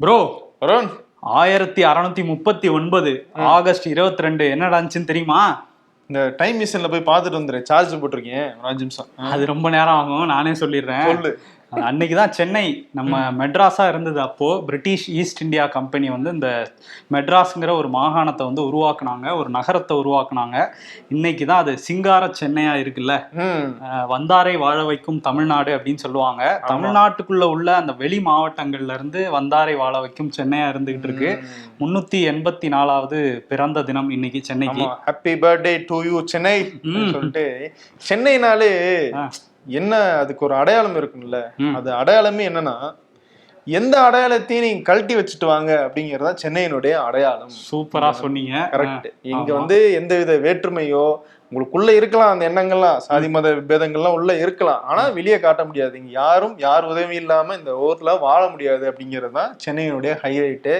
Bro Varun ஆயிரத்தி அறுநூத்தி முப்பத்தி ஒன்பது ஆகஸ்ட் இருபத்தி ரெண்டு என்ன நடந்துச்சுன்னு தெரியுமா? இந்த டைம் மிஷின்ல போய் பார்த்துட்டு வந்துரு. சார்ஜ் போட்டிருக்கேன் ஒரு அஞ்சு நிமிஷம். அது ரொம்ப நேரம் ஆகும் நானே சொல்லிடுறேன். சொல்லு. அன்னைக்கு தான் சென்னை நம்ம மெட்ராஸா இருந்தது அப்போ. பிரிட்டிஷ் ஈஸ்ட் இந்தியா கம்பெனி வந்து இந்த மெட்ராஸ்ங்கிற ஒரு மாகாணத்தை வந்து உருவாக்குனாங்க ஒரு நகரத்தை உருவாக்குனாங்க. இன்னைக்கு தான் அது சிங்கார சென்னையா இருக்குல்ல. வந்தாரை வாழ வைக்கும் தமிழ்நாடு அப்படின்னு சொல்லுவாங்க. தமிழ்நாட்டுக்குள்ள உள்ள அந்த வெளி மாவட்டங்கள்ல இருந்து வந்தாரை வாழ வைக்கும் சென்னையா இருந்துகிட்டு இருக்கு. முன்னூத்தி எண்பத்தி நாலாவது பிறந்த தினம் இன்னைக்கு சென்னைக்கு. Happy birthday to you Chennai சொல்லிட்டு. சென்னைனாலே. என்ன அதுக்கு ஒரு அடையாளம் இருக்கும்ல. அது அடையாளமே என்னன்னா எந்த அடையாளத்தையும் நீங்க கழட்டி வச்சுட்டு வாங்க அப்படிங்கறதா சென்னையினுடைய அடையாளம். சூப்பரா சொன்னீங்க. கரெக்ட் இங்க. வந்து எந்தவித வேற்றுமையோ உங்களுக்குள்ள இருக்கலாம் அந்த எண்ணங்கள்லாம் சாதி மத பேதங்கள்லாம் உள்ள இருக்கலாம். ஆனா வெளியே காட்ட முடியாது. இங்க யாரும் யார் உதவி இல்லாம இந்த ஊர்ல வாழ முடியாது அப்படிங்கிறது தான் சென்னையினுடைய ஹைலைட்டு.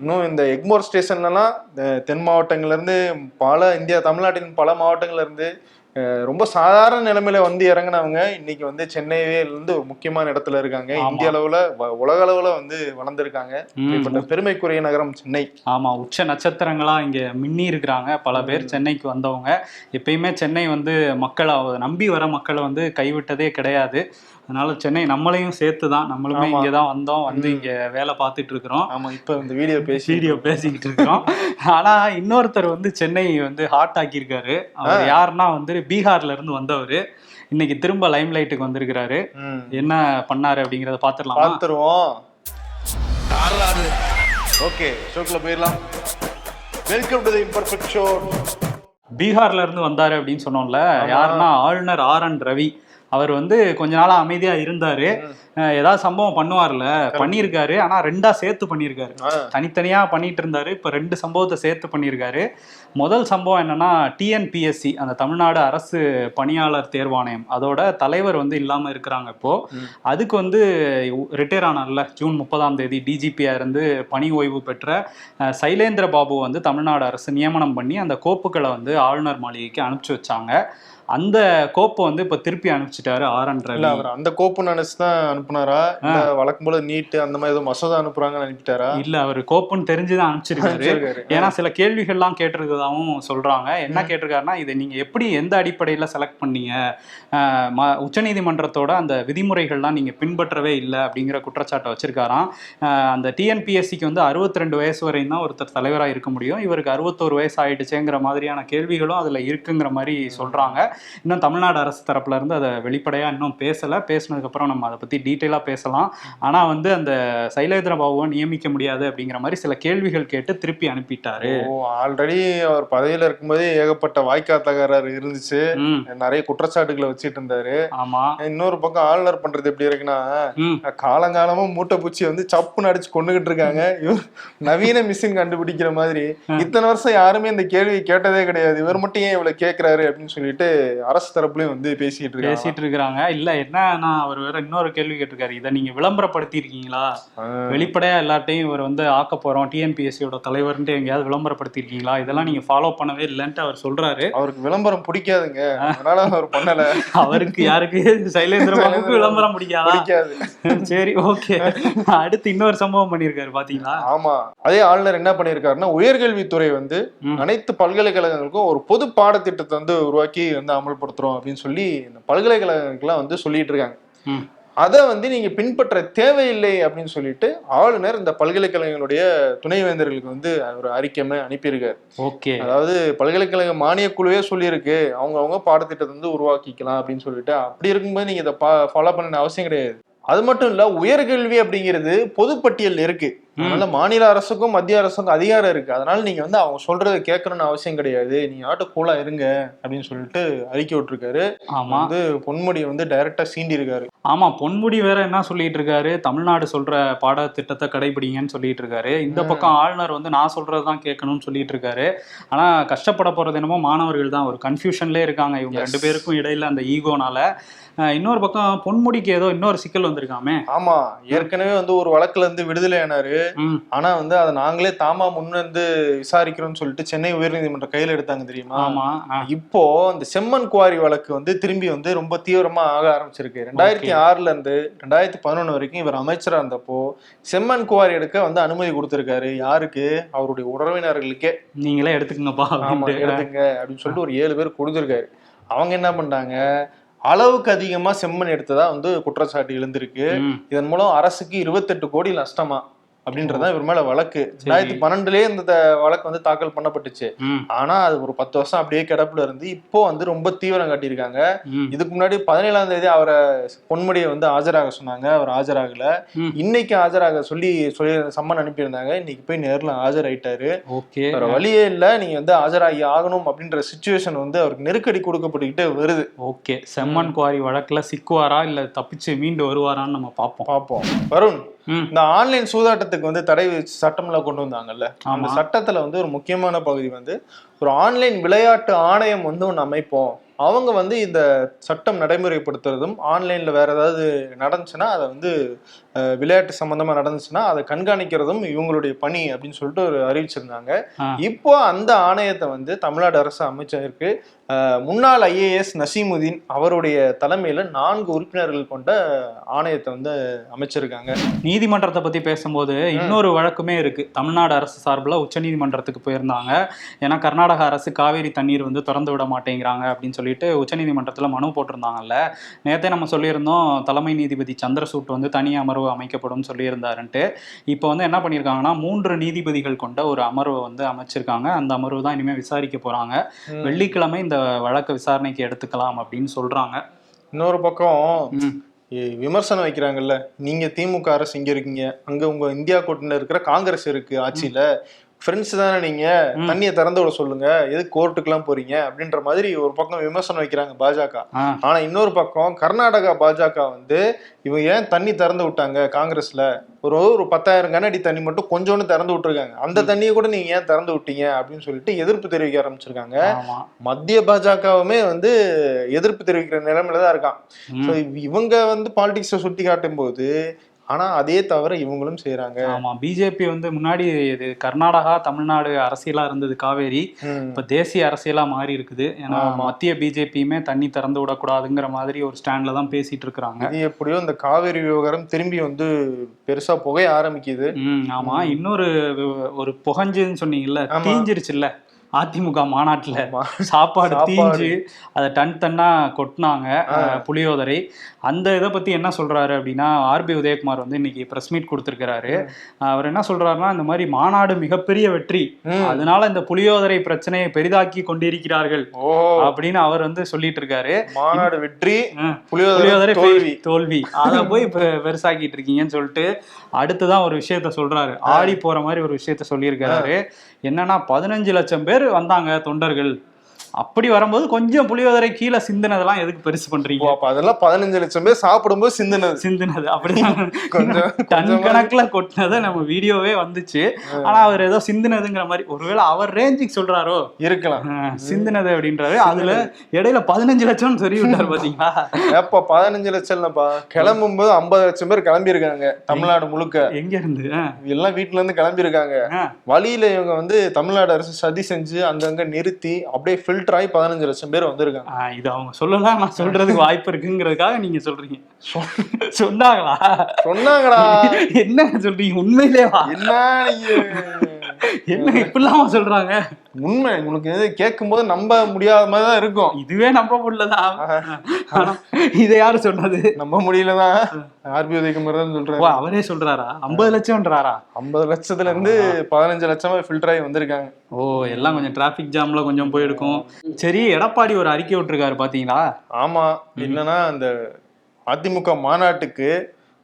இன்னும் இந்த எக்மோர் ஸ்டேஷன்லலாம் இந்த தென் மாவட்டங்கள்ல இருந்து பல இந்தியா தமிழ்நாட்டின் பல மாவட்டங்கள்ல இருந்து ரொம்ப சாதாரண நிலைமையில வந்து இறங்குனவங்க இன்னைக்கு வந்து சென்னையில இருந்து ஒரு முக்கியமான இடத்துல இருக்காங்க. இந்திய அளவுல உலக அளவுல வந்து வளர்ந்துருக்காங்க. பெருமைக்குரிய நகரம் சென்னை. ஆமா. உச்ச நட்சத்திரங்களா இங்க மின்னி இருக்கிறாங்க. பல பேர் சென்னைக்கு வந்தவங்க. எப்பயுமே சென்னை வந்து மக்களை நம்பி வர மக்களை வந்து கைவிட்டதே கிடையாது. அதனால சென்னை நம்மளையும் சேர்த்து தான் நம்மளுமே. இங்க தான் வந்தோம். வந்து. இங்க வேலை பார்த்துட்டு இருக்கிறோம் ஆமா. இப்ப இந்த வீடியோ பேசி வீடியோ பேசிக்கிட்டு இருக்கிறோம் ஆனா இன்னொருத்தர் வந்து சென்னை வந்து ஹாட் ஆக்கியிருக்காரு. அவர் யாருன்னா வந்து பீகார்ல இருந்து வந்தவர். இன்னைக்கு திரும்ப லைம் லைட்டுக்கு வந்திருக்கிறாரு. ம். என்ன பண்ணாரு அப்படிங்கறத பாத்துடலாமா பார்த்துருவோம். ஓகே ஷோக்குள்ள போயிடலாம். Welcome to the imperfect show பீகார்ல இருந்து வந்தாரு அப்படின்னு சொன்னோம்ல. யாருன்னா ஆளுநர் ஆர் என் ரவி. அவர் வந்து கொஞ்ச நாளா அமைதியா இருந்தாரு. ஏதாவது சம்பவம் பண்ணுவார்ல? பண்ணியிருக்காரு. ஆனா ரெண்டா சேர்த்து பண்ணியிருக்காரு. தனித்தனியா பண்ணிட்டு இருந்தாரு இப்ப ரெண்டு சம்பவத்தை சேர்த்து பண்ணியிருக்காரு. முதல் சம்பவம் என்னன்னா டிஎன்பிஎஸ்சி அந்த தமிழ்நாடு அரசு பணியாளர் தேர்வாணையம். அதோட தலைவர் வந்து இல்லாம இருக்கிறாங்க இப்போ. அதுக்கு வந்து ரிட்டையர் ஆனார்ல ஜூன் முப்பதாம் தேதி டிஜிபியா இருந்து பணி ஓய்வு பெற்ற சைலேந்திர பாபு வந்து தமிழ்நாடு அரசு நியமனம் பண்ணி அந்த கோப்புகளை வந்து ஆளுநர் மாளிகைக்கு அனுப்பிச்சு வச்சாங்க. அந்த கோப்பை வந்து இப்ப திருப்பி அனுப்பிச்சிட்டாரு ஆர் என் ரவி. அவர் அந்த கோப்பு நினைச்சு தான் அனுப்புனாரா? இல்ல வழக்கம் போல நீட் அந்த மாதிரி ஏதோ மசோதா அனுப்புறாங்கன்னு அனுப்பிட்டாரா? இல்ல அவர் கோப்புன்னு தெரிஞ்சுதான் அனுப்பிச்சிருக்காரு. அனுப்பிச்சிருக்காரு. ஏன்னா சில கேள்விகள்லாம் கேட்டிருக்கதாவும் சொல்றாங்க. என்ன கேட்டிருக்காருன்னா இதை நீங்க எப்படி எந்த அடிப்படையில செலக்ட் பண்ணீங்க? உச்சநீதிமன்றத்தோட அந்த விதிமுறைகள்லாம் நீங்க பின்பற்றவே இல்லை அப்படிங்கிற குற்றச்சாட்டை வச்சிருக்காராம். அந்த டிஎன்பிஎஸ்சிக்கு வந்து 62 ரெண்டு வயசு வரையும் தான் ஒருத்தர் தலைவரா இருக்க முடியும். இவருக்கு அறுபத்தோரு வயசு ஆயிடுச்சேங்கிற மாதிரியான கேள்விகளும் அதுல இருக்குங்கிற மாதிரி சொல்றாங்க. இன்னும் தமிழ்நாடு அரசு தரப்புல இருந்து அதை வெளிப்படையா இன்னும் பேசல. பேசினதுக்கு அப்புறம் நம்ம அதை பத்தி டீட்டெயிலா பேசலாம். ஆனா வந்து அந்த சைலேந்திர பாபுவை நியமிக்க முடியாது அப்படிங்கிற மாதிரி சில கேள்விகள் கேட்டு திருப்பி அனுப்பிட்டாரு. ஆல்ரெடி அவர் பதவியில இருக்கும்போதே ஏகப்பட்ட வாய்க்கா தகராறு இருந்துச்சு நிறைய குற்றச்சாட்டுகளை வச்சிட்டு இருந்தாரு. ஆமா. இன்னொரு பக்கம் ஆளுநர் பண்றது எப்படி இருக்குன்னா காலங்காலமா மூட்டை பூச்சி வந்து சப்புன்னு அடிச்சு கொண்டுகிட்டு இருக்காங்க. நவீன மிஷின் கண்டுபிடிக்கிற மாதிரி. இத்தனை வருஷம் யாருமே இந்த கேள்வி கேட்டதே கிடையாது. இவர் மட்டும் ஏன் இவ்வளவு கேக்குறாரு அப்படின்னு சொல்லிட்டு அரசு தரப்புலயும் வந்து பேசிட்டு இருக்காங்க. பேசிட்டு இருக்கிறாங்க. இல்ல என்னன்னா அவர் வேற இன்னொரு கேள்வி கேட்டிருக்காரு. இதை நீங்க விளம்பரப்படுத்தி இருக்கீங்களா வெளிப்படையா எல்லார்ட்டையும் இவர் வந்து ஆக்க போறோம். டிஎன்பிஎஸ்சியோட தலைவர்ன்ட்டு எங்கேயாவது விளம்பரப்படுத்தி இருக்கீங்களா இதெல்லாம் நீங்க ஃபாலோ பண்ணவே இல்லைன்ட்டு அவர் சொல்றாரு. அவருக்கு விளம்பரம் பிடிக்காதுங்க. அதனால அவர் பண்ணல. அவருக்கு யாருக்கு? சைலேந்திர பாபுக்கு விளம்பரம் பிடிக்காதா? சரி ஓகே. அடுத்து இன்னொரு சம்பவம் பண்ணியிருக்காரு பாத்தீங்களா? ஆமா. அதே ஆளுநர் என்ன பண்ணியிருக்காருன்னா உயர்கல்வித்துறை வந்து. அனைத்து பல்கலைக்கழகங்களுக்கும் ஒரு பொது பாடத்திட்டத்தை வந்து உருவாக்கி வந்து அமல்படுத்துறோம் அப்படின்னு சொல்லி இந்த பல்கலைக்கழகங்களுக்குலாம் வந்து சொல்லிட்டு இருக்காங்க. அதை வந்து நீங்க பின்பற்ற தேவையில்லை அப்படின்னு சொல்லிட்டு ஆளுநர் இந்த பல்கலைக்கழகங்களுடைய துணைவேந்தர்களுக்கு வந்து ஒரு அறிக்கைமை அனுப்பியிருக்காரு. ஓகே. அதாவது பல்கலைக்கழக மானியக் குழுவே சொல்லியிருக்கு. அவங்க அவங்க பாடத்திட்டத்தை வந்து உருவாக்கிக்கலாம் அப்படின்னு சொல்லிட்டு. அப்படி இருக்கும்போது நீங்க இதை ஃபாலோ பண்ண அவசியம் கிடையாது. அது மட்டும் இல்ல உயர்கல்வி அப்படிங்கிறது பொதுப்பட்டியல் இருக்கு. அதனால மாநில அரசுக்கும் மத்திய அரசுக்கும் அதிகாரம் இருக்கு. அதனால நீங்க வந்து அவங்க சொல்றதை கேட்கணும்னு அவசியம் கிடையாது. நீங்க ஆட்டு கூலா இருங்க அப்படின்னு சொல்லிட்டு அறிக்கை விட்டுருக்காரு. ஆமா. வந்து பொன்முடியை வந்து டைரக்டா சீண்டி இருக்காரு ஆமா பொன்முடி வேற என்ன சொல்லிட்டு இருக்காரு? தமிழ்நாடு சொல்ற பாடத்திட்டத்தை கடைபிடிங்கன்னு சொல்லிட்டு இருக்காரு. இந்த பக்கம் ஆளுநர் வந்து நான் சொல்றதுதான் கேட்கணும்னு சொல்லிட்டு இருக்காரு. ஆனா கஷ்டப்பட போறது என்னமோ மாணவர்கள் தான். ஒரு கன்ஃபியூஷன்லேயே இருக்காங்க. இவங்க. ரெண்டு பேருக்கும் இடையில அந்த ஈகோனால. இன்னொரு பக்கம் பொன்முடிக்கு ஏதோ இன்னொரு சிக்கல் வந்திருக்காமே. ஆமா. ஏற்கனவே வந்து ஒரு வழக்குல இருந்து விடுதலை ஆனாரு. ஆனா வந்து அதை நாங்களே தாமா முன் வந்து விசாரிக்கிறோம்னு சொல்லிட்டு சென்னை உயர்நீதிமன்றம் கையில எடுத்தாங்க தெரியுமா? ஆமா. இப்போ இந்த செம்மண் குவாரி வழக்கு வந்து திரும்பி வந்து ரொம்ப தீவிரமா ஆக ஆரம்பிச்சிருக்கு. ரெண்டாயிரத்தி ஆறுல இருந்து ரெண்டாயிரத்தி பதினொன்னு வரைக்கும் இவர் அமைச்சரா இருந்தப்போ செம்மண் குவாரி எடுக்க வந்து அனுமதி கொடுத்திருக்காரு. யாருக்கு? அவருடைய உறவினர்களுக்கே. நீங்களே எடுத்துக்கங்கப்பா ஆமா எடுத்துங்க அப்படின்னு சொல்லிட்டு ஒரு ஏழு பேர் கொடுத்துருக்காரு. அவங்க என்ன பண்ணாங்க அளவுக்கு அதிகமா செம்மண் எடுத்ததா வந்து குற்றச்சாட்டு எழுந்திருக்கு. இதன் மூலம் அரசுக்கு இருபத்தெட்டு கோடி நஷ்டமா? அப்படின்றதான் இவர் மேல வழக்கு. ரெண்டாயிரத்தி பன்னெண்டுலயே இந்த வழக்கு வந்து தாக்கல் பண்ணப்பட்டுச்சு. ஆனா அது ஒரு பத்து வருஷம் அப்படியே கிடப்புல இருந்து இப்போ வந்து ரொம்ப தீவிரம் காட்டியிருக்காங்க. இதுக்கு முன்னாடி பதினேழாம் தேதி அவரை பொன்முடியை வந்து ஆஜராக சொன்னாங்க. அவர் ஆஜராகல. இன்னைக்கு ஆஜராக சொல்லி சொல்லி சம்மன் அனுப்பியிருந்தாங்க. இன்னைக்கு போய் நேர்ல ஆஜராயிட்டாரு. வேற வழியே இல்ல. நீங்க வந்து ஆஜராகி ஆகணும் அப்படின்ற சுச்சுவேஷன் வந்து அவருக்கு நெருக்கடி கொடுக்கப்பட்டுக்கிட்டே வருது. ஓகே. செம்மன் குவாரி வழக்குல சிக்குவாரா இல்ல தப்பிச்சு மீண்டு வருவாரான்னு நம்ம பார்ப்போம் பார்ப்போம் வருண் இந்த ஆன்லைன் சூதாட்டத்துக்கு வந்து தடை வச்சு சட்டம்லாம் கொண்டு வந்தாங்கல்ல. அந்த. சட்டத்துல வந்து ஒரு முக்கியமான பகுதி வந்து ஒரு ஆன்லைன் விளையாட்டு ஆணையம் வந்து ஒன்று அமைப்போம். அவங்க வந்து இந்த சட்டம் நடைமுறைப்படுத்துறதும் ஆன்லைன்ல வேற ஏதாவது நடந்துச்சுன்னா அதை வந்து விளையாட்டு சம்பந்தமா நடந்துச்சுன்னா அதை கண்காணிக்கிறதும் இவங்களுடைய பணி அப்படின்னு சொல்லிட்டு ஒரு அறிவிச்சிருந்தாங்க. இப்போ அந்த ஆணையத்தை வந்து தமிழ்நாடு அரசு அமைச்சருக்கு. முன்னாள் ஐஏஎஸ் நசீமுதீன் அவருடைய தலைமையில நான்கு உறுப்பினர்கள் கொண்ட ஆணையத்தை வந்து அமைச்சிருக்காங்க. நீதிமன்றத்தை பத்தி பேசும்போது இன்னொரு வழக்குமே இருக்கு. தமிழ்நாடு அரசு சார்பில் உச்சநீதிமன்றத்துக்கு போயிருந்தாங்க. ஏன்னா கர்நாடக அரசு காவேரி தண்ணீர் வந்து திறந்து விட மாட்டேங்கிறாங்க அப்படின்னு சொல்லிட்டு உச்சநீதிமன்றத்தில் மனு போட்டிருந்தாங்கல்ல. நேத்தே நம்ம சொல்லியிருந்தோம் தலைமை நீதிபதி சந்திரசூட் வந்து தனி அமர்வு அமைக்கப்படும் சொல்லியிருந்தாருன்ட்டு. இப்போ வந்து என்ன பண்ணியிருக்காங்கன்னா மூன்று நீதிபதிகள் கொண்ட ஒரு அமர்வை வந்து அமைச்சிருக்காங்க. அந்த அமர்வு தான் இனிமேல் விசாரிக்க போறாங்க. ம். வெள்ளிக்கிழமை இந்த வழக்கை விசாரணைக்கு எடுத்துக்கலாம் அப்படின்னு சொல்றாங்க. இன்னொரு பக்கம் விமர்சனம் வைக்கிறாங்கல்ல. நீங்க திமுக அரசு இங்க இருக்கீங்க. அங்க உங்க இந்தியா கூட்டணியில இருக்கிற காங்கிரஸ் இருக்கு ஆட்சியில. ஃப்ரெண்ட்ஸ் தானே நீங்க. தண்ணியை திறந்து விட சொல்லுங்க. எதுக்கு கோர்ட்டுக்கெல்லாம் போறீங்க? அப்படின்ற மாதிரி ஒரு பக்கம் விமர்சனம் வைக்கிறாங்க பாஜக. ஆனா இன்னொரு பக்கம் கர்நாடகா பாஜக வந்து இவங்க ஏன் தண்ணி திறந்து விட்டாங்க காங்கிரஸ்ல? ஒரு ஒரு பத்தாயிரம் கனஅடி தண்ணி மட்டும் கொஞ்சோண்டு திறந்து விட்டுருக்காங்க. அந்த தண்ணியை கூட நீங்க ஏன் திறந்து விட்டீங்க? அப்படின்னு சொல்லிட்டு எதிர்ப்பு தெரிவிக்க ஆரம்பிச்சிருக்காங்க. மத்திய பாஜகவுமே வந்து எதிர்ப்பு தெரிவிக்கிற நிலைமையில தான் இருக்கான். இவங்க வந்து பாலிடிக்ஸை சுட்டி காட்டும் போது ஆனா அதே தவிர இவங்களும் செய்யறாங்க ஆமா பிஜேபி வந்து முன்னாடி இது கர்நாடகா தமிழ்நாடு அரசியலா இருந்தது காவேரி. இப்ப தேசிய அரசியலா மாறி இருக்குது. ஏன்னா. மத்திய பிஜேபியுமே தண்ணி திறந்து விடக்கூடாதுங்கிற மாதிரி ஒரு ஸ்டாண்ட்ல தான் பேசிட்டு இருக்கிறாங்க இது எப்படியோ இந்த காவேரி விவகாரம் திரும்பி வந்து பெருசா புகைய ஆரம்பிக்குது. ஆமா. இன்னொரு ஒரு புகஞ்சுன்னு சொன்னீங்கல்ல. தீஞ்சிருச்சுல்ல. அதிமுக மாநாட்டுல. சாப்பாடு. தீஞ்சு அதை டன் டன்னா கொட்டினாங்க. புளியோதரை. அந்த இதை பத்தி என்ன சொல்றாரு அப்படின்னா ஆர்பி உதயகுமார் வந்து இன்னைக்கு பிரஸ் மீட் கொடுத்திருக்கிறாரு. அவர் என்ன சொல்றாருன்னா இந்த மாதிரி மாநாடு மிகப்பெரிய வெற்றி. அதனால இந்த புளியோதரை பிரச்சனையை பெரிதாக்கி கொண்டிருக்கிறார்கள் அப்படின்னு அவர் வந்து சொல்லிட்டு இருக்காரு மாநாடு வெற்றி. புளியோதரை தோல்வி. அதை போய் இப்ப பெருசாக்கிட்டு இருக்கீங்கன்னு சொல்லிட்டு அடுத்துதான் ஒரு விஷயத்த சொல்றாரு. ஆடி போற மாதிரி ஒரு விஷயத்த சொல்லியிருக்கிறாரு. என்னன்னா பதினஞ்சு லட்சம் பேர் வந்தாங்க தொண்டர்கள். அப்படி வரும்போது கொஞ்சம் புளியோதரை கீழே சிந்தினதெல்லாம் எதுக்கு பெருசு பண்றீங்க? அப்ப அதெல்லாம் பதினஞ்சு லட்சம் பேர் சாப்பிடும்போது சிந்தினது. சிந்தினது. அப்படிதான் கொஞ்சம் டன் கணக்குல கொட்டினதை நம்ம வீடியோவே வந்துச்சு. ஆனா அவர் ஏதோ சிந்தினதுங்கிற மாதிரி ஒருவேளை அவர் ரேஞ்சுக்கு சொல்றாரோ? இருக்கலாம். சிந்தினது அப்படின்றாரு. அதுல இடையில பதினஞ்சு லட்சம் சொல்லி விட்டாரு பாத்தீங்களா? ஏப்பா பதினஞ்சு லட்சம் இல்லப்பா கிளம்பும் போது ஐம்பது லட்சம் பேர் கிளம்பி இருக்காங்க தமிழ்நாடு முழுக்க. எங்க இருந்து எல்லாம் வீட்டுல இருந்து கிளம்பி இருக்காங்க. வழியில இவங்க வந்து தமிழ்நாடு அரசு சதி செஞ்சு அங்கங்க நிறுத்தி அப்படியே ஃபில்டர் ஆகி பதினஞ்சு லட்சம் பேர் வந்திருக்காங்க. இது அவங்க சொல்லலாம் நான் சொல்றதுக்கு வாய்ப்பு இருக்குங்கிறதுக்காக நீங்க சொல்றீங்க. சொன்னாங்களா? சொன்னாங்கடா. என்ன சொல்றீங்க? உண்மையிலேவா? என்ன நீங்க? என்ன இப்படிலாமா சொல்றாங்க? உண்மை உங்களுக்கு இது கேட்கும் போது நம்ப முடியாத மாதிரி தான் இருக்கும். இதுவே நம்ப முடியலதான் இதை யாரு சொன்னது நம்ப முடியலதான் ஆர்பி உதயகுமார் சொல்றாரு. அவரே சொல்றாரா? ஐம்பது லட்சம்ன்றாரா ஐம்பது லட்சத்துல இருந்து பதினஞ்சு லட்சமா ஃபில்டர் ஆகி வந்திருக்காங்க. ஓ எல்லாம் கொஞ்சம் டிராபிக் ஜாம்ல கொஞ்சம் போயிருக்கும். சரி எடப்பாடி ஒரு அறிக்கை விட்டுருக்காரு பாத்தீங்களா? ஆமா. என்னன்னா அந்த அதிமுக மாநாட்டுக்கு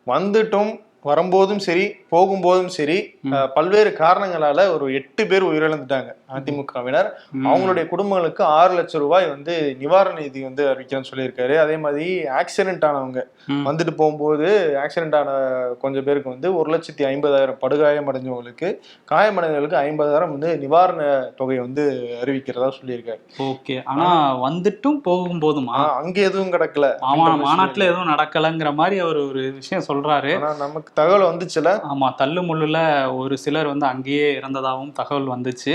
வந்துட்டும் வரும்போதும் சரி போகும்போதும் சரி அஹ், பல்வேறு காரணங்களால ஒரு எட்டு பேர் உயிரிழந்துட்டாங்க அதிமுகவினர். அவங்களுடைய குடும்பங்களுக்கு ஆறு லட்சம் ரூபாய் வந்து நிவாரண நிதி வந்து அறிவிக்கிறேன்னு சொல்லியிருக்காரு. அதே மாதிரி ஆக்சிடென்ட் ஆனவங்க. வந்துட்டு போகும்போது ஆக்சிடென்ட் ஆன கொஞ்சம் பேருக்கு வந்து ஒரு லட்சத்தி ஐம்பதாயிரம் படுகாயம் அடைஞ்சவங்களுக்கு காயமடைந்தவங்களுக்கு ஐம்பதாயிரம் வந்து நிவாரண தொகையை வந்து அறிவிக்கிறதா சொல்லியிருக்காரு. ஓகே. ஆனா வந்துட்டும் போகும் போதுமா அங்க எதுவும் கிடக்கல. ஆமா மாநாட்டுல எதுவும் நடக்கலங்கிற மாதிரி அவர் ஒரு விஷயம் சொல்றாரு. நமக்கு தகவல் வந்துச்சுல? ஆமா தள்ளு முள்ளுல ஒரு சிலர் வந்து அங்கேயே இறந்ததாகவும் தகவல் வந்துச்சு.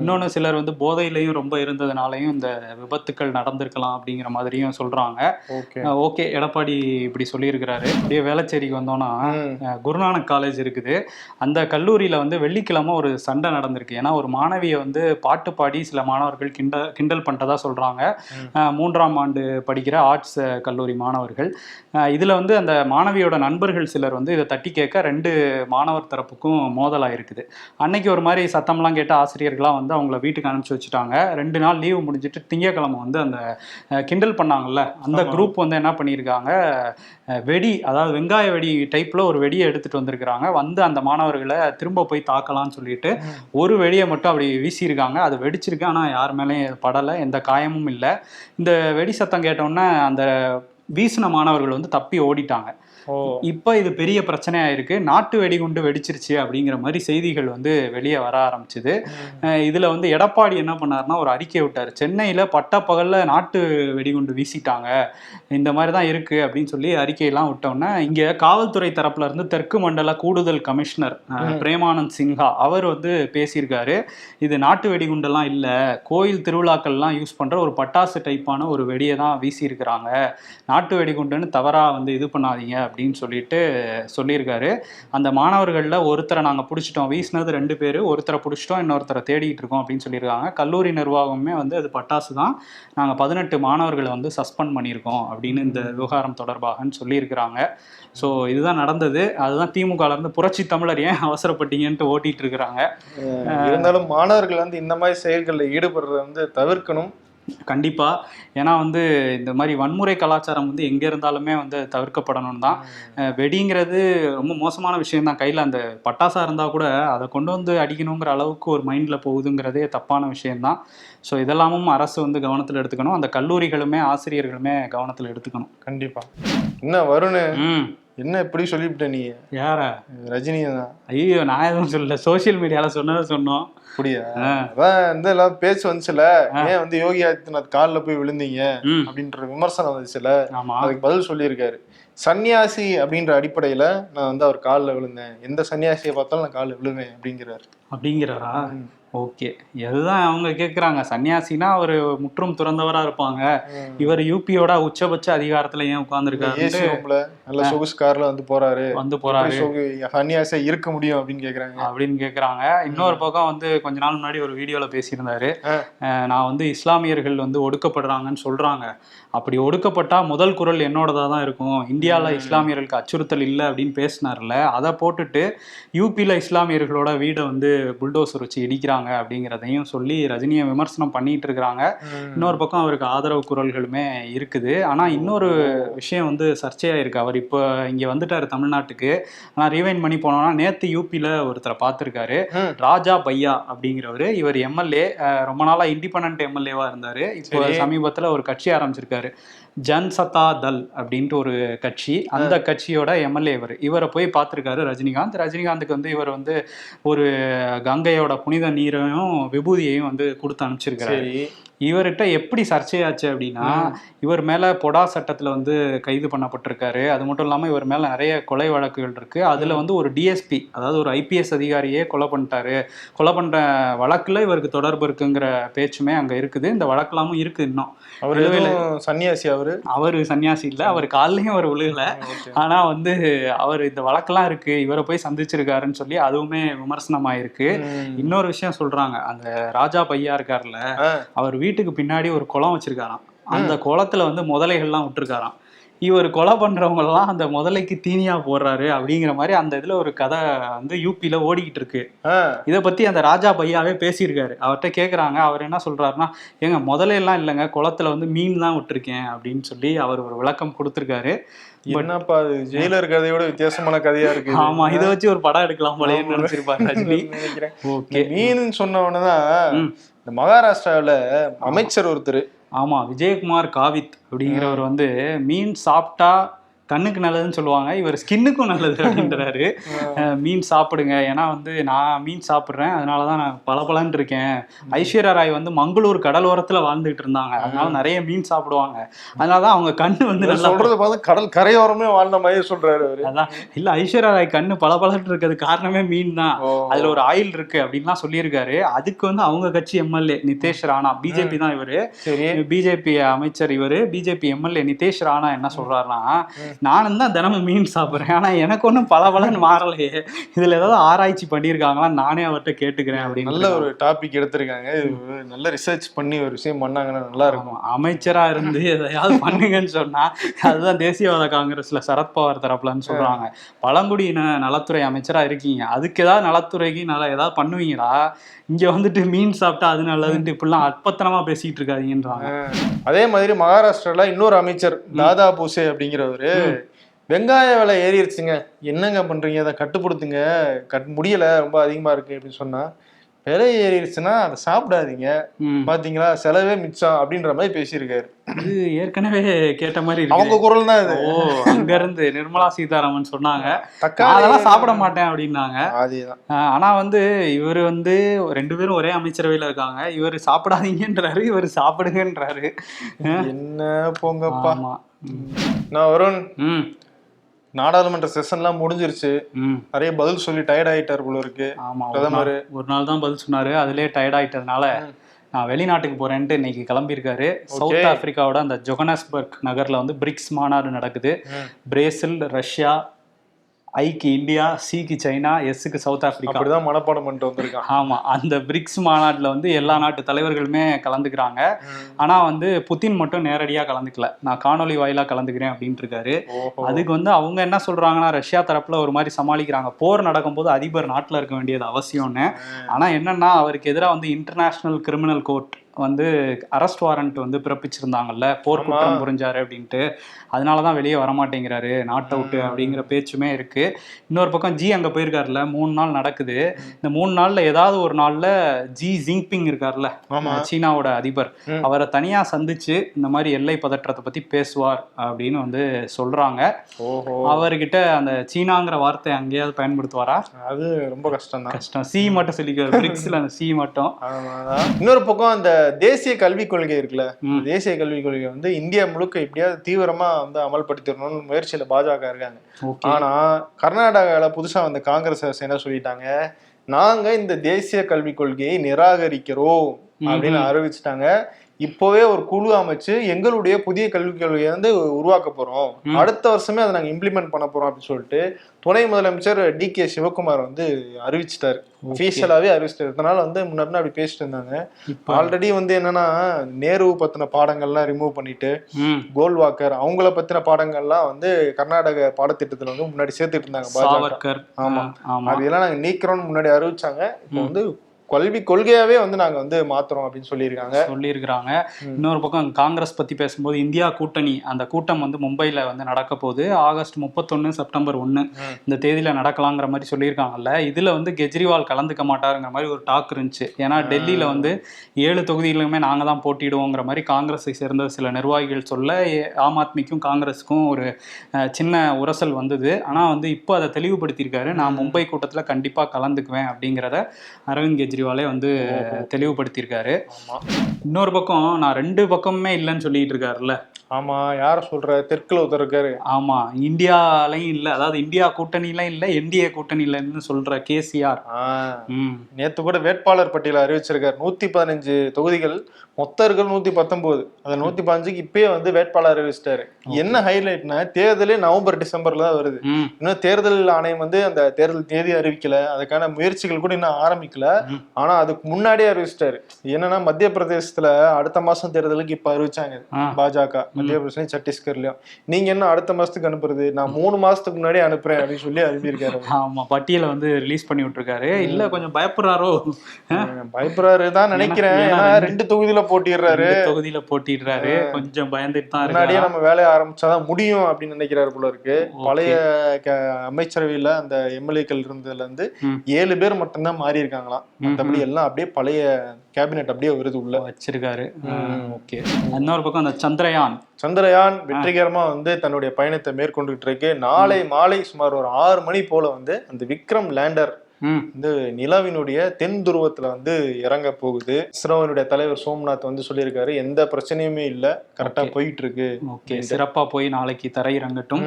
இன்னொன்னு சிலர் வந்து போதையிலையும் ரொம்ப இருந்ததுனாலையும் இந்த விபத்துக்கள் நடந்திருக்கலாம் அப்படிங்கிற மாதிரியும் சொல்றாங்க. ஓகே எடப்பாடி இப்படி சொல்லியிருக்கிறாரு. அப்படியே வேளச்சேரிக்கு வந்தோம்னா. அஹ், குருநானக் காலேஜ் இருக்குது. அந்த கல்லூரியில வந்து வெள்ளிக்கிழமை ஒரு சண்டை நடந்திருக்கு. ஏன்னா ஒரு மாணவியை வந்து பாட்டு பாடி சில மாணவர்கள் கிண்டல் கிண்டல் ம். அஹ், மூன்றாம் ஆண்டு படிக்கிற ஆர்ட்ஸ் கல்லூரி மாணவர்கள். இதுல வந்து அந்த மாணவியோட நண்பர்கள் சிலர் வந்து இதை தட்டி கேட்க ரெண்டு மாணவர் தரப்புக்கும் மோதல் ஆயிருக்குது அன்னைக்கு ஒரு மாதிரி சத்தம்லாம் கேட்ட ஆசிரியர்களாம் வந்து அவங்கள வீட்டுக்கு அனுப்பிச்சு வச்சுட்டாங்க. ரெண்டு நாள் லீவு முடிஞ்சிட்டு திங்கக்கிழமை வந்து அந்த கிண்டல் பண்ணாங்கல்ல அந்த. குரூப் வந்து என்ன பண்ணியிருக்காங்க வெடி அதாவது வெங்காய வெடி டைப்ல ஒரு வெடியை எடுத்துட்டு வந்திருக்கிறாங்க. வந்து அந்த மாணவர்களை திரும்ப போய் தாக்கலாம்னு சொல்லிட்டு. ஒரு வெடியை மட்டும் அப்படி வீசியிருக்காங்க. அது வெடிச்சிருக்கு ஆனால் யார் மேலேயும் படலை எந்த காயமும் இல்லை. இந்த வெடி சத்தம் கேட்டோன்னே அந்த வீசின மாணவர்கள் வந்து தப்பி ஓடிட்டாங்க. இப்போ இது பெரிய பிரச்சனையா இருக்கு நாட்டு வெடிகுண்டு வெடிச்சிருச்சு அப்படிங்கிற மாதிரி செய்திகள் வந்து வெளியே வர ஆரம்பிச்சுது. இதுல வந்து எடப்பாடி என்ன பண்ணாருன்னா ஒரு அறிக்கை விட்டார். சென்னையில பட்டப்பகல்ல நாட்டு வெடிகுண்டு வீசிட்டாங்க. இந்த மாதிரி தான் இருக்கு அப்படின்னு சொல்லி அறிக்கையெல்லாம் விட்டோன்னே இங்க காவல்துறை தரப்புல இருந்து தெற்கு மண்டல கூடுதல் கமிஷனர். பிரேமானந்த் சின்ஹா அவர் வந்து பேசியிருக்காரு. இது நாட்டு வெடிகுண்டெல்லாம் இல்ல. கோயில் திருவிழாக்கள்லாம் யூஸ் பண்ற ஒரு பட்டாசு டைப்பான ஒரு வெடியை தான் வீசியிருக்கிறாங்க. நாட்டு வெடிகுண்டுன்னு தவறா வந்து இது பண்ணாதீங்க அப்படின்னு சொல்லிட்டு சொல்லியிருக்காரு. அந்த மாணவர்களில் ஒருத்தரை நாங்கள் பிடிச்சிட்டோம். வீசினது ரெண்டு பேர். ஒருத்தரை பிடிச்சிட்டோம் இன்னொருத்தரை தேடிட்டு இருக்கோம் அப்படின்னு சொல்லியிருக்காங்க. கல்லூரி நிர்வாகமே வந்து அது பட்டாசு தான். நாங்கள் பதினெட்டு மாணவர்களை வந்து சஸ்பெண்ட் பண்ணியிருக்கோம் அப்படின்னு இந்த விவகாரம் தொடர்பாகன்னு சொல்லியிருக்கிறாங்க. ஸோ இதுதான் நடந்தது. அதுதான் திமுகலேருந்து புரட்சி தமிழர் ஏன் அவசரப்பட்டீங்கன்ட்டு ஓட்டிட்டு இருக்கிறாங்க. இருந்தாலும் மாணவர்கள் வந்து இந்த மாதிரி செயல்களில் ஈடுபடுறது வந்து தவிர்க்கணும். கண்டிப்பா. ஏன்னா வந்து இந்த மாதிரி வன்முறை கலாச்சாரம் வந்து எங்க இருந்தாலுமே வந்து தவிர்க்கப்படணும் தான். வெடிங்கிறது ரொம்ப மோசமான விஷயம் தான். கையில் அந்த பட்டாசா இருந்தால் கூட அதை கொண்டு வந்து அடிக்கணுங்கிற அளவுக்கு ஒரு மைண்டில் போகுதுங்கிறதே தப்பான விஷயம்தான் ஸோ இதெல்லாமும் அரசு வந்து கவனத்தில் எடுத்துக்கணும். அந்த கல்லூரிகளுமே ஆசிரியர்களுமே கவனத்தில் எடுத்துக்கணும். கண்டிப்பா. என்ன வருண்? ம். என்ன இப்படி சொல்லிவிட்ட நீ? யார? ரஜினி தான் ஐயோ நான் எதுவும் சொல்லல. சோஷியல் மீடியாவில் சொன்னதை சொன்னோம். அப்படியா. அதான் வந்து எல்லாம் பேச்சு வந்துச்சுல. ஏன் வந்து யோகி ஆதித்யநாத் காலில் போய் விழுந்தீங்க? அப்படின்ற விமர்சனம் வந்துச்சுல. அதுக்கு பதில் சொல்லியிருக்காரு. சன்னியாசி அப்படின்ற அடிப்படையில நான் வந்து அவர் காலில் விழுந்தேன். எந்த சன்னியாசியை பார்த்தாலும் நான் காலில் விழுவேன் அப்படிங்கிறாரு. அப்படிங்கிறாரா. ஓகே. அதுதான் அவங்க கேட்குறாங்க சன்னியாசினா அவர் முற்றும் துறந்தவராக இருப்பாங்க. இவர் யூபியோட உச்சபட்ச அதிகாரத்துல ஏன் ரூம்ல நல்ல சொகுசு கார்ல வந்து போறாரு? வந்து போறாரு. எப்படி சொகு- சன்னியாசியா இருக்க முடியும் அப்படின்னு கேக்குறாங்க. அப்படின்னு கேக்குறாங்க. இன்னொரு பக்கம் வந்து கொஞ்ச நாள் முன்னாடி ஒரு வீடியோல பேசியிருந்தாரு. நான் வந்து இஸ்லாமியர்கள் வந்து ஒடுக்கப்படுறாங்கன்னு சொல்றாங்க. அப்படி ஒடுக்கப்பட்டா முதல் குரல் என்னோடதா தான் இருக்கும். இந்தியால ம். இஸ்லாமியர்களுக்கு அச்சுறுத்தல் இல்லை அப்படின்னு பேசினார்ல அதை போட்டுட்டு யூபியில் இஸ்லாமியர்களோட வீடை வந்து புல்டோசர் வச்சு இடிக்கிறாங்க. அப்படிங்கிறதையும் சொல்லி ரஜினியை விமர்சனம் பண்ணிட்டு இருக்கிறாங்க. இன்னொரு பக்கம் அவருக்கு ஆதரவு குரல்களுமே இருக்குது. ஆனா இன்னொரு விஷயம் வந்து சர்ச்சையா இருக்கு அவர் இப்போ இங்க வந்துட்டாரு தமிழ்நாட்டுக்கு. ஆனா ரீவைன் பண்ணி போனோம்னா நேத்து யூபில ஒருத்தரை பார்த்திருக்காரு. ராஜா பையா அப்படிங்கிறவரு. இவர் எம்எல்ஏ ரொம்ப நாளா இண்டிபெண்ட் எம்எல்ஏவா இருந்தாரு. இப்போ. சமீபத்துல ஒரு கட்சி ஆரம்பிச்சிருக்காரு. ஜன்சதா தல் அப்படின்ட்டு ஒரு கட்சி. அந்த கட்சியோட எம்எல்ஏ இவர். இவரை போய் பார்த்திருக்காரு ரஜினிகாந்த். ரஜினிகாந்துக்கு வந்து இவர் வந்து ஒரு கங்கையோட புனித நீரையும் விபூதியையும் வந்து கொடுத்து அனுப்பிச்சிருக்காரு சரி. இவர்கிட்ட எப்படி சர்ச்சையாச்சு அப்படின்னா இவர் மேல பொடா சட்டத்துல வந்து கைது பண்ணப்பட்டிருக்காரு. அது மட்டும் இல்லாம இவர் மேல நிறைய கொலை வழக்குகள் இருக்கு. அதுல வந்து ஒரு டிஎஸ்பி அதாவது ஒரு ஐபிஎஸ் அதிகாரியே கொலை பண்ணிட்டாரு. கொலை பண்ற வழக்குல இவருக்கு தொடர்பு இருக்குங்கிற பேச்சுமே அங்க இருக்குது. இந்த வழக்கெல்லாமும் இருக்கு இன்னும். அவர் சன்னியாசி அவரு? அவரு சன்னியாசி இல்ல. அவர் காலையும் அவர் விழுகல. ஆனா வந்து அவர் இந்த வழக்கெல்லாம் இருக்கு. இவரை போய் சந்திச்சிருக்காருன்னு சொல்லி அதுவுமே விமர்சனமாயிருக்கு. ம். இன்னொரு விஷயம் சொல்றாங்க. அந்த ராஜா பையா இருக்காருல்ல. அவர் வீட்டுக்கு பின்னாடி ஒரு குளம் வச்சிருக்காராம். அந்த குளத்துல வந்து முதலைகள்லாம் விட்டுருக்காராம். இவர் கொலை பண்றவங்க எல்லாம் அந்த முதலைக்கு தீனியா போடுறாரு அப்படிங்கிற மாதிரி அந்த இதுல ஒரு கதை வந்து யூபில ஓடிக்கிட்டு இருக்கு. இதை பத்தி அந்த ராஜா பையாவே பேசியிருக்காரு. அவர்கிட்ட கேக்குறாங்க. அவர் என்ன சொல்றாருன்னா ஏங்க முதலையெல்லாம் இல்லைங்க. குளத்துல வந்து மீன் தான் விட்டுருக்கேன். அப்படின்னு சொல்லி அவர் ஒரு விளக்கம் கொடுத்துருக்காரு. என்னப்பா அது ஜெயிலர் கதையோட வித்தியாசமான கதையா இருக்கு. ஆமா இதை வச்சு ஒரு படம் எடுக்கலாம் ஆமா. நினைச்சிருப்பாரு ரஜினி. மீன் சொன்ன உடனேதான் ம். இந்த மகாராஷ்டிராவுல அமைச்சர் ஒருத்தர். ஆமா விஜயகுமார் காவித் அப்படிங்கிறவர் வந்து மீன் சாப்பிட்டா கண்ணுக்கு நல்லதுன்னு சொல்லுவாங்க. இவர் ஸ்கின்னுக்கும் நல்லது அப்படின்றாரு. மீன் சாப்பிடுங்க. ஏன்னா வந்து நான் மீன் சாப்பிட்றேன். அதனால தான் நான் பளபளன்னு இருக்கேன். ஐஸ்வர்யா ராய் வந்து மங்களூர் கடலோரத்துல வாழ்ந்துட்டு இருந்தாங்க. அதனால நிறைய மீன் சாப்பிடுவாங்க. அதனால தான் அவங்க கண்ணு வந்து நல்லா சொல்றது பார்த்து கடல் கரையோரமே வாழ்ந்த மாதிரி சொல்றாரு அதான். இல்ல ஐஸ்வர்யா ராய் கண்ணு பளபளன்னு இருக்கிறது காரணமே மீன் தான். அதுல ஒரு ஆயில் இருக்கு அப்படின்லாம் சொல்லியிருக்காரு. அதுக்கு வந்து அவங்க கட்சி எம்எல்ஏ நிதேஷ் ராணா பிஜேபி தான் இவரு. பிஜேபி அமைச்சர் இவரு. பிஜேபி எம்எல்ஏ நிதேஷ் ராணா என்ன சொல்றாருன்னா நானும் தான் தினமும் மீன் சாப்பிட்றேன். ஆனா எனக்கு ஒன்றும் பல பலன்னு மாறலையே. இதுல ஏதாவது ஆராய்ச்சி பண்ணியிருக்காங்களா? நானே அவர்கிட்ட கேட்டுக்கிறேன் அப்படின்னு நல்ல ஒரு டாபிக் எடுத்திருக்காங்க. நல்ல ரிசர்ச் பண்ணி ஒரு விஷயம் பண்ணாங்கன்னா நல்லா இருக்கும். ஆமா, அமைச்சரா இருந்து எதையாவது பண்ணுங்கன்னு சொன்னா அதுதான் தேசியவாத காங்கிரஸ்ல சரத்பவார் தரப்புலன்னு சொல்றாங்க. பழங்குடியின நலத்துறை அமைச்சரா இருக்கீங்க. அதுக்கு ஏதாவது நலத்துறைக்கு நல்லா ஏதாவது பண்ணுவீங்களா? இங்க வந்துட்டு மீன் சாப்பிட்டா அது நல்லதுன்ட்டு இப்படிலாம் அற்பத்தனமா பேசிட்டு இருக்காதீங்கன்றாங்க. அதே மாதிரி மகாராஷ்டிரால இன்னொரு அமைச்சர் தாதா பூசே அப்படிங்கிறவரு வெங்காய விலை ஏறிடுச்சுங்க என்னங்க பண்றீங்க? அதை கட்டுப்படுத்துங்க. கட் முடியல. ரொம்ப அதிகமா இருக்கு அப்படின்னு சொன்னா விலை ஏறிடுச்சுன்னா அதை சாப்பிடாதீங்க. பாத்தீங்களா? செலவே மிச்சம் அப்படின்ற மாதிரி பேசியிருக்காரு. இது ஏற்கனவே கேட்ட மாதிரி அவங்க குரல் தான் இது. ஓ அங்க இருந்து நிர்மலா சீதாராமன் சொன்னாங்க. அதெல்லாம் சாப்பிட மாட்டேன் அப்படின்னாங்க. அதேதான். ஆனா வந்து இவர் வந்து ரெண்டு பேரும் ஒரே அமைச்சரவையில இருக்காங்க. இவர் சாப்பிடாதீங்கன்றாரு இவர் சாப்பிடுங்கன்றாரு. என்ன போங்கப்பா. நான் வருண். நாடாளுமன்ற செஷன்லாம் முடிஞ்சிருச்சு. நிறைய பதில் சொல்லி டயர்ட் ஆயிட்டார் போல இருக்கு. ஆமா பிரதமர். நாள் ஒரு நாள் தான் பதில் சொன்னாரு. அதுலயே டயர்ட் ஆயிட்டதுனால நான் வெளிநாட்டுக்கு போறேன்ட்டு இன்னைக்கு கிளம்பியிருக்காரு. சவுத் ஆப்பிரிக்காவோட அந்த ஜொகனஸ்பர்க் நகர்ல வந்து பிரிக்ஸ் மாநாடு நடக்குது. பிரேசில் ரஷ்யா ஐக்கு இந்தியா சிக்கு சைனா எஸ்ஸுக்கு சவுத் ஆப்பிரிக்கா அப்படிதான் மனப்பாடம் பண்ணிட்டு வந்திருக்கான். ஆமா அந்த பிரிக்ஸ் மாநாட்டுல வந்து எல்லா நாட்டு தலைவர்களுமே கலந்துக்கிறாங்க. ஆனா வந்து புதின் மட்டும் நேரடியா கலந்துக்கல. நான் காணொலி வாயிலா கலந்துக்கிறேன் அப்படின்ட்டு இருக்காரு அதுக்கு வந்து அவங்க என்ன சொல்றாங்கன்னா ரஷ்யா தரப்புல ஒரு மாதிரி சமாளிக்கிறாங்க. போர் நடக்கும்போது அதிபர் நாட்டுல இருக்க வேண்டியது அவசியம்னு. ஆனா என்னன்னா அவருக்கு எதிராக வந்து இன்டர்நேஷனல் கிரிமினல் கோர்ட் வந்து அரெஸ்ட் வாரண்ட் வந்து பிறப்பிச்சிருந்தாங்கல்ல போர் ஆமா. குற்றம் புரிஞ்சாரு அப்படின்ட்டு. அதனாலதான் வெளியே வரமாட்டேங்கிறாரு நாட்டை விட்டு அப்படிங்கிற பேச்சுமே இருக்கு. இன்னொரு பக்கம் ஜி அங்க போயிருக்காருல்ல மூணு நாள் நடக்குது. இந்த மூணு நாள்ல ஏதாவது ஒரு நாள்ல ஜி ஜிங்பிங் இருக்கார்ல. சீனாவோட அதிபர். அவரை தனியா சந்திச்சு இந்த மாதிரி எல்லை பதற்றத்தை பத்தி பேசுவார் அப்படின்னு வந்து சொல்றாங்க. அவர்கிட்ட அந்த சீனாங்கிற வார்த்தை அங்கேயாவது பயன்படுத்துவாரா? அது ரொம்ப கஷ்டம் தான் கஷ்டம். சி மட்டும் சொல்லிக்குவார் பிரிக்ஸ்ல அந்த சி மட்டும். இன்னொரு பக்கம் அந்த தேசிய கல்விக் கொள்கை இருக்குல்ல. தேசிய கல்விக் கொள்கை வந்து இந்தியா முழுக்க எப்படியாவது தீவிரமா வந்து அமல்படுத்திடணும்னு முயற்சியில பாஜக இருக்காங்க. ஆனா கர்நாடகால புதுசா வந்த காங்கிரஸ் அரசு என்ன சொல்லிட்டாங்க? நாங்க இந்த தேசிய கல்விக் கொள்கையை நிராகரிக்கிறோம் அப்படின்னு அறிவிச்சிட்டாங்க. இப்போவே ஒரு குழு அமைச்சு எங்களுடைய புதிய கல்விக் கொள்கையை வந்து உருவாக்க போறோம். அடுத்த வருஷமே அதை நாங்க இம்ப்ளிமெண்ட் பண்ண போறோம் அப்படின்னு சொல்லிட்டு துணை முதலமைச்சர் டி கே சிவகுமார் வந்து அறிவிச்சிட்டாரு. அபிஷியலாவே அறிவிச்சிட்டாரு. இதனால வந்து முன்னாடி அப்படி பேசிட்டு இருந்தாங்க. ஆல்ரெடி வந்து என்னன்னா நேரு பத்தின பாடங்கள்லாம் ரிமூவ் பண்ணிட்டு கோல்வாக்கர் அவங்கள பத்தின பாடங்கள்லாம் வந்து கர்நாடக பாடத்திட்டத்துல வந்து முன்னாடி சேர்த்துட்டு இருந்தாங்க பாஜக. ஆமா. ஆமா. அதெல்லாம் நாங்க நீக்கிறோம்னு முன்னாடி அறிவிச்சாங்க. இப்போ வந்து கல்வி கொள்கையாவே வந்து நாங்க வந்து மாத்துறோம் அப்படின்னு சொல்லியிருக்காங்க. சொல்லியிருக்கிறாங்க. இன்னொரு பக்கம் காங்கிரஸ் பத்தி பேசும்போது இந்தியா கூட்டணி அந்த கூட்டம் வந்து மும்பைல வந்து நடக்க போகுது. ஆகஸ்ட் முப்பத்தொன்னு செப்டம்பர் ஒன்னு. இந்த தேதியில நடக்கலாங்கிற மாதிரி சொல்லியிருக்காங்கல்ல. இதுல வந்து கெஜ்ரிவால் கலந்துக்க மாட்டாருங்கிற மாதிரி ஒரு டாக் இருந்துச்சு. ஏன்னா டெல்லியில வந்து ஏழு தொகுதியிலுமே நாங்க தான் போட்டியிடுவோங்கிற மாதிரி காங்கிரஸை சேர்ந்த சில நிர்வாகிகள் சொல்ல ஏ- ஆம் ஆத்மிக்கும் காங்கிரஸுக்கும் ஒரு சின்ன உரசல் வந்தது. ஆனா வந்து இப்போ அதை தெளிவுபடுத்தியிருக்காரு. நான் மும்பை கூட்டத்துல கண்டிப்பா கலந்துக்குவேன் அப்படிங்கிறத அரவிந்த் கெஜ்ரிவாலே வந்து தெளிவுபடுத்தியிருக்காரு. இன்னொரு பக்கம் நான் ரெண்டு பக்கமுமே இல்லைன்னு சொல்லிட்டு இருக்காருல்ல. ஆமா யார சொல்ற? தெற்குல ஒருத்தர் இருக்காரு. ஆமா இந்தியாலையும் இல்ல. அதாவது இந்தியா கூட்டணியில இல்ல என்டிஏ கூட்டணியிலன்னு சொல்ற கேசிஆர். நேத்து கூட வேட்பாளர் பட்டியல அறிவிச்சிருக்காரு. நூத்தி பதினஞ்சு தொகுதிகள் மொத்தம் இருக்கிற நூத்தி பத்தொன்பது அந்த நூத்தி பதினஞ்சுக்கு இப்பயே வந்து வேட்பாளர் அறிவிச்சிட்டாரு. என்ன ஹைலைட்னா தேர்தலே நவம்பர் டிசம்பர்ல தான் வருது. இன்னும் தேர்தல் ஆணையம் வந்து அந்த தேர்தல் தேதி அறிவிக்கல. அதுக்கான முயற்சிகள் கூட இன்னும் ஆரம்பிக்கல. ஆனா அதுக்கு முன்னாடியே அறிவிச்சிட்டாரு. என்னன்னா மத்திய பிரதேசத்துல அடுத்த மாசம் தேர்தலுக்கு இப்ப அறிவிச்சாங்க. பாஜக. மத்திய பிரதேசம் சத்தீஸ்கர்லயும் நீங்க என்ன அடுத்த மாசத்துக்கு அனுப்புறது? நான் மூணு மாசத்துக்கு முன்னாடி அனுப்புறேன் அப்படின்னு சொல்லி அனுப்பியிருக்காரு ஆமா பட்டியலை வந்து ரிலீஸ் பண்ணி விட்டுருக்காரு. இல்ல கொஞ்சம் பயப்படுறாரோ பயப்படுறாரு தான் நினைக்கிறேன். ரெண்டு- தொகுதியில போட்டிடுறாரு. தொகுதியில போட்டிடுறாரு. கொஞ்சம் பயந்துட்டு தான் முன்னாடியே நம்ம வேலையை ஆரம்பிச்சாதான் முடியும் அப்படின்னு நினைக்கிறாரு போல இருக்கு. பழைய அமைச்சரவையில அந்த எம்எல்ஏக்கள் இருந்ததுல இருந்து. ஏழு பேர் மட்டும்தான் மாறி இருக்காங்களாம் ம். மத்தபடி எல்லாம் அப்படியே பழைய கேபினெட் அப்படியே வருது உள்ள. வச்சிருக்காரு. ஓகே. இன்னொரு பக்கம் அந்த சந்திரயான். சந்திரயான் வெற்றிகரமா வந்து தன்னுடைய பயணத்தை மேற்கொண்டுட்டு இருக்கு. நாளை மாலை சுமார் ஒரு ஆறு மணி போல வந்து அந்த விக்ரம் லேண்டர் வந்து நிலவினுடைய தென் துருவத்துல வந்து இறங்க போகுது. இஸ்ரோவினுடைய தலைவர் சோம்நாத் வந்து சொல்லியிருக்காரு எந்த பிரச்சனையுமே இல்ல கரெக்டா. போயிட்டு இருக்கு ஓகே சிறப்பா போய் நாளைக்கு தரையிறங்கட்டும்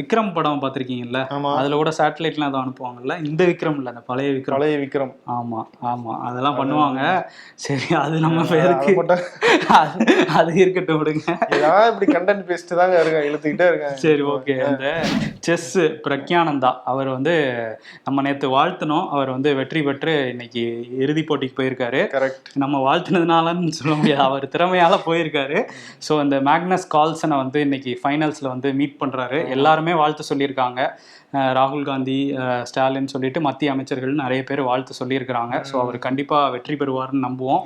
விக்ரம் படம் பார்த்திருக்கீங்கல்ல? ஆமா. அதுல கூட சேட்டலைட்லாம் ஏதோ அனுப்புவாங்கல்ல? இந்த விக்ரம் இல்ல அந்த பழைய விக்ரம். பழைய விக்ரம். ஆமா ஆமா. அதெல்லாம் பண்ணுவாங்க. சரி அது நம்ம அதை பேருக்கு. அது அது இருக்கட்டும் விடுங்க. ஏதாவது இப்படி கண்டென்ட் பேசிட்டு தாங்க இருக்காங்க இழுத்துக்கிட்டே இருக்காங்க சரி ஓகே. அந்த செஸ் பிரக்யானந்தா அவர் வந்து நம்ம நேத்து வாழ்த்தினோம் அவர் வந்து வெற்றி பெற்று இன்னைக்கு இறுதிப் போட்டிக்கு போயிருக்காரு. கரெக்ட் நம்ம வாழ்த்துனதுனாலன்னு சொல்ல முடியாது. அவர் திறமையால போயிருக்காரு. ஸோ இந்த மேக்னஸ் கால்சனை வந்து இன்னைக்கு ஃபைனல்ஸ்ல வந்து மீட் பண்றாரு. எல்லாருமே வாழ்த்து சொல்லியிருக்காங்க. ராகுல் காந்தி ஸ்டாலின் சொல்லிட்டு மத்திய அமைச்சர்கள் நிறைய பேர் வாழ்த்து சொல்லியிருக்கிறாங்க. ஸோ அவர் கண்டிப்பா வெற்றி பெறுவார்னு நம்புவோம்.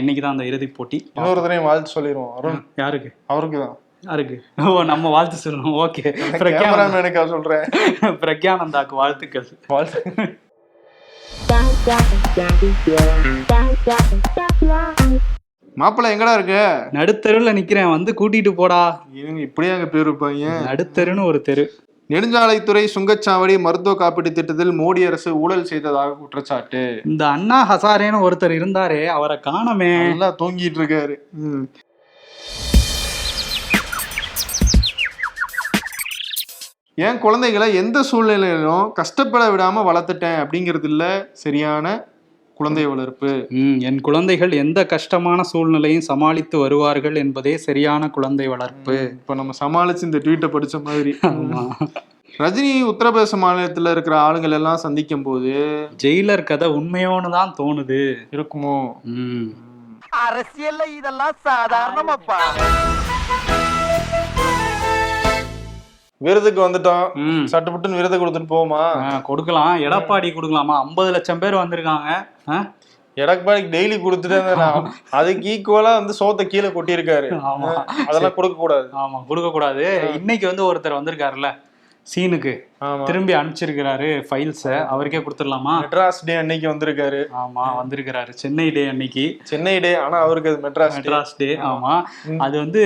இன்னைக்கு தான் அந்த இறுதிப் போட்டி. இன்னொரு தடவை வாழ்த்து சொல்லிடுவோம். யாருக்கு? அவருக்கு தான் யாருக்கு ஓ நம்ம வாழ்த்து சொல்லணும். ஓகே. பிரக்யானந்தா சொல்றேன். பிரக்யானந்தாக்கு வாழ்த்துக்கள். வாழ்த்து. மாப்பிள்ளை எங்கடா இருக்க? நடுத்தெருவில் நிக்கிறேன். வந்து கூட்டிட்டு போடா. இவங்க இப்படியே அங்க பேர் இருப்பாங்க நடுத்தெருன்னு ஒரு தெரு. நெடுஞ்சாலைத்துறை சுங்கச்சாவடி மருத்துவ காப்பீட்டு திட்டத்தில் மோடி அரசு ஊழல் செய்ததாக குற்றச்சாட்டு. இந்த அண்ணா ஹசாரேன்னு ஒருத்தர் இருந்தாரே அவரை காணமே. நல்லா தூங்கிட்டு இருக்காரு. என் குழந்தைகளை எந்த சூழ்நிலையிலும் கஷ்டப்பட விடாம வளர்த்துட்டேன் அப்படிங்கிறது இல்ல சரியான குழந்தை வளர்ப்பு. ம், என் குழந்தைகள் எந்த கஷ்டமான சூழ்நிலையும் சமாளித்து வருவார்கள் என்பதே சரியான குழந்தை வளர்ப்பு. இப்ப நம்ம சமாளிச்சு இந்த ட்வீட்டை படிச்ச மாதிரி. ரஜினி உத்தரப்பிரதேச மாநிலத்துல இருக்கிற ஆளுங்கள் எல்லாம் சந்திக்கும் போது ஜெயிலர் கதை உண்மையோன்னு தான் தோணுது. இருக்குமோ? ம். அரசியல்ல இதெல்லாம் சாதாரணமாப்பா. விருதுக்கு வந்துட்டோம். ம். சட்டுப்புட்டுன்னு விருது கொடுத்துட்டு போமா கொடுக்கலாம். எடப்பாடி கொடுக்கலாமா? ஐம்பது லட்சம் பேர் வந்திருக்காங்க. ஆ? எடப்பாடிக்கு டெய்லி கொடுத்துட்டே இருந்தா அதுக்கு ஈக்குவலா வந்து சோத்தை கீழே கொட்டியிருக்காரு. அதெல்லாம் கொடுக்க கூடாது ஆமா கொடுக்க கூடாது இன்னைக்கு வந்து ஒருத்தர் வந்திருக்காருல்ல சீனுக்கு. திரும்பி அனுப்பிச்சிருக்கிறாரு ஃபைல்ஸை அவருக்கே கொடுத்துடலாமா? மெட்ராஸ் டே அன்னைக்கு வந்திருக்காரு. ஆமா வந்திருக்கிறாரு. சென்னை டே அன்னைக்கு. சென்னை டே ஆனா அவருக்கு அது மெட்ராஸ் மெட்ராஸ் டே ஆமா. அது வந்து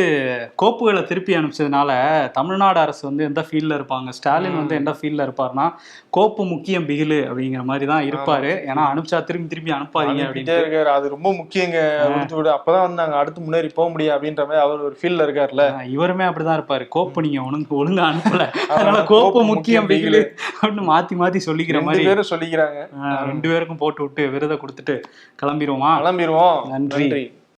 கோப்புகளை திருப்பி அனுப்பிச்சதுனால தமிழ்நாடு அரசு வந்து எந்த ஃபீல்ட்ல இருப்பாங்க? ஸ்டாலின் வந்து எந்த ஃபீல்ட்ல இருப்பாருன்னா கோப்பு முக்கியம் பிகிலு அப்படிங்கிற மாதிரி தான் இருப்பாரு. ஏன்னா அனுப்பிச்சா திரும்பி திரும்பி அனுப்பாதீங்க அப்படின்னு அது ரொம்ப முக்கியங்க. அப்பதான் வந்து நாங்க அடுத்து முன்னேறி போக முடியும் அப்படின்ற மாதிரி அவர் ஒரு ஃபீல்ட்ல இருக்காருல்ல. இவருமே அப்படிதான் இருப்பாரு. கோப்பு நீங்க ஒழுங்கு ஒழுங்கா அனுப்பல. அதனால கோப்பு முக்கியம் பிகிலு அப்படின்னு மாத்தி மாத்தி சொல்லிக்கிற மாதிரி. பேரும் சொல்லிக்கிறாங்க. ரெண்டு பேருக்கும் போட்டு விட்டு விருதை கொடுத்துட்டு கிளம்பிடுவோமா கிளம்பிடுவோம். நன்றி.